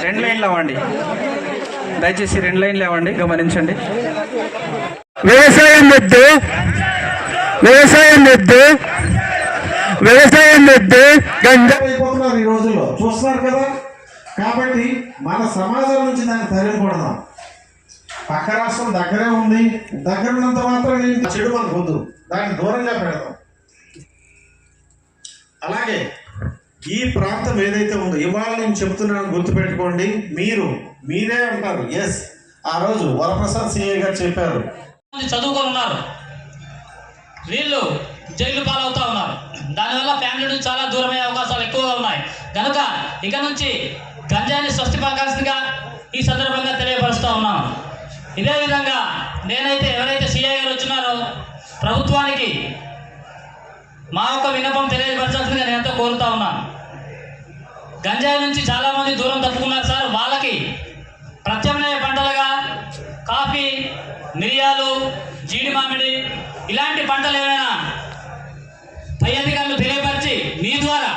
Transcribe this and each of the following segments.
రెండు లైన్లు అవ్వండి. దయచేసి రెండు లైన్లు అవ్వండి గమనించండి. వ్యవసాయం వద్దు. వ్యవసాయం వద్దు. వ్యవసాయం వద్దు. గంజా అయిపోతున్నారు ఈ రోజుల్లో. చూస్తున్నారు కదా? కాబట్టి మన సమాజం నుంచి దాన్ని తరిమికూడదాం పక్క రాష్ట్రం దగ్గరే ఉంది. దగ్గర ఉన్నంత మాత్రం చెడు మనకు వద్దు. దాన్ని దూరంగా పెడదాం. అలాగే ఈ ప్రాంతం ఏదైతే ఉందో ఇవాళ నేను చెప్తున్నాను గుర్తుపెట్టుకోండి. మీరు మీరే అంటారు. ఎస్ ఆ రోజు వరప్రసాద్ సిఐ గారు చెప్పారు. చదువుకొని ఉన్నారు. వీళ్ళు జైలు పాలవుతా ఉన్నారు. దానివల్ల ఫ్యామిలీ నుంచి చాలా దూరమయ్యే అవకాశాలు ఎక్కువగా ఉన్నాయి. కనుక ఇక నుంచి గంజాయిని స్వస్తి ఈ సందర్భంగా తెలియపరుస్తూ ఉన్నాను. ఇదే విధంగా నేనైతే ఎవరైతే సిఐ గారు వచ్చినారో ప్రభుత్వానికి మా యొక్క విన్నపం తెలియపరచాల్సిందిగా నేను ఎంతో కోరుతా ఉన్నాను గంజాయి నుంచి చాలామంది దూరం తప్పుకున్నారు సార్. వాళ్ళకి ప్రత్యామ్నాయ పంటలుగా కాఫీ మిరియాలు జీడి మామిడి ఇలాంటి పంటలు ఏమైనా పై అధికారులు తెలియపరిచి మీ ద్వారా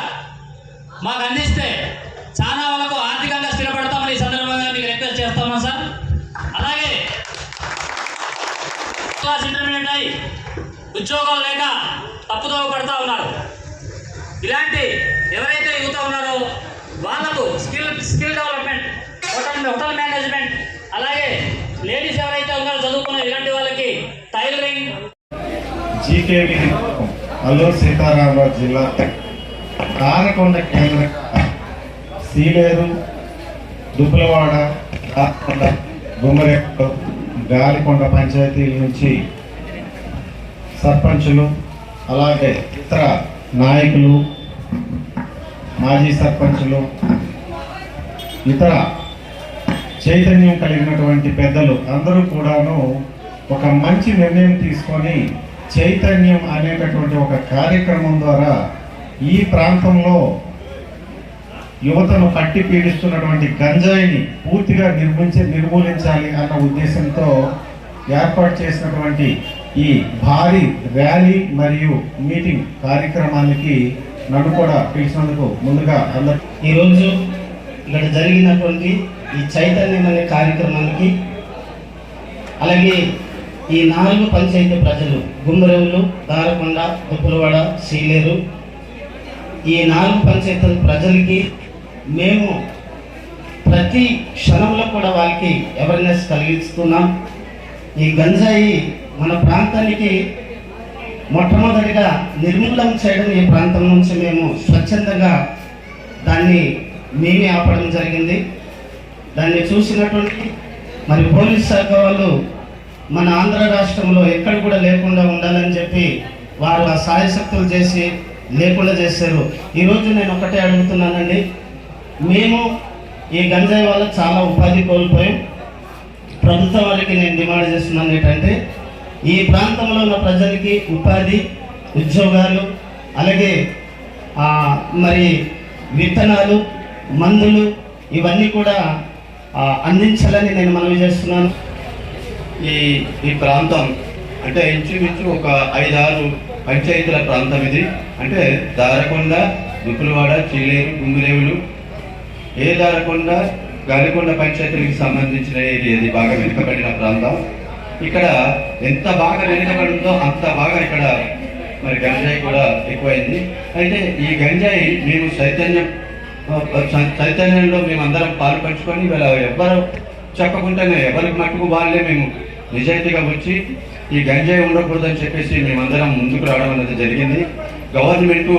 మాకు అందిస్తే చాలా వాళ్ళకు ఆర్థికంగా స్థిరపడతామని ఈ సందర్భంగా మీకు రిక్వెస్ట్ చేస్తామా సార్. అలాగే క్లాస్ ఇంటర్మీడియట్ అయి ఉద్యోగాలు లేక తప్పుదోవ పడుతూ ఉన్నారు. ఇలాంటి ఎవరైతే యువత ఉన్నారో వాళ్ళకు skill skill development hotel hotel management అలాగే లేడీస్ ఎవరైతే ఉన్నారో చదువుకున్న ఇలాంటి వాళ్ళకి టైలరింగ్. జీకేవి అల్లూరు సీతారామరావు జిల్లా కారకొండ కేంద్ర సీలేరు దుబ్బలవాడ కారకొండ గుమ్మరెక్క గాలికొండ పంచాయతీల నుంచి సర్పంచులు అలాగే ఇతర నాయకులు మాజీ సర్పంచులు ఇతర చైతన్యం కలిగినటువంటి పెద్దలు అందరూ కూడాను ఒక మంచి నిర్ణయం తీసుకొని చైతన్యం అనేటటువంటి ఒక కార్యక్రమం ద్వారా ఈ ప్రాంతంలో యువతను పట్టి పీడిస్తున్నటువంటి గంజాయిని పూర్తిగా నిర్మించి నిర్మూలించాలి అన్న ఉద్దేశంతో ఏర్పాటు చేసినటువంటి ఈ భారీ ర్యాలీ మరియు మీటింగ్ కార్యక్రమానికి నన్ను కూడా పిలిచినందుకు ముందుగా అందరు ఈరోజు ఇక్కడ జరిగినటువంటి ఈ చైతన్యం అనే కార్యక్రమానికి అలాగే ఈ నాలుగు పంచాయతీ ప్రజలు గుమ్మరెవులు దారకొండ దుప్పులవాడ సీలేరు ఈ నాలుగు పంచాయతీల ప్రజలకి మేము ప్రతి క్షణంలో కూడా వాళ్ళకి అవేర్నెస్ కలిగిస్తున్నాం. ఈ గంజాయి మన ప్రాంతానికి మొట్టమొదటిగా నిర్మూలన చేయడం ఈ ప్రాంతం నుంచి మేము స్వచ్ఛందంగా దాన్ని మేమే ఆపడం జరిగింది. దాన్ని చూసినటువంటి మరి పోలీస్ శాఖ వాళ్ళు మన ఆంధ్ర రాష్ట్రంలో ఎక్కడ కూడా లేకుండా ఉండాలని చెప్పి వారు ఆ సాయశక్తులు చేసి లేకుండా చేశారు. ఈరోజు నేను ఒకటే అడుగుతున్నానండి. మేము ఈ గంజాయి వల్ల చాలా ఉపాధి కోల్పోయాం. ప్రభుత్వం వారికి నేను డిమాండ్ చేస్తున్నాను ఏంటంటే ఈ ప్రాంతంలో ఉన్న ప్రజలకి ఉపాధి ఉద్యోగాలు అలాగే మరి విత్తనాలు మందులు ఇవన్నీ కూడా అందించాలని నేను మనవి చేస్తున్నాను. ఈ ఈ ప్రాంతం అంటే ఇంచుమించు ఒక ఐదారు పంచాయతీల ప్రాంతం ఇది. అంటే దారకొండ దుప్పులవాడ చిల్లేరు గుంగురేవులు ఏ దారకొండ గాలికొండ పంచాయతీలకు సంబంధించిన ఇది ఇది బాగా వెనుకబడిన ప్రాంతం? ఇక్కడ ఎంత బాగా వెనుకబడిందో అంత బాగా ఇక్కడ మరి గంజాయి కూడా ఎక్కువైంది. అయితే ఈ గంజాయి మేము చైతన్యం చైతన్యంలో మేమందరం పాలు పంచుకొని ఇవాళ ఎవ్వరు చెప్పకుండానే ఎవరికి మట్టుకు వాళ్ళే మేము నిజాయితీగా వచ్చి ఈ గంజాయి ఉండకూడదని చెప్పేసి మేమందరం ముందుకు రావడం అనేది జరిగింది. గవర్నమెంట్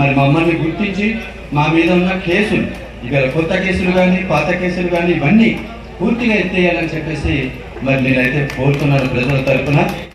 మరి మమ్మల్ని గుర్తించి మా మీద ఉన్న కేసులు ఇక కొత్త కేసులు కానీ పాత కేసులు కానీ ఇవన్నీ పూర్తిగా ఎత్తేయాలని చెప్పేసి మరి నేనైతే కోరుతున్నాను ప్రజల తరపున.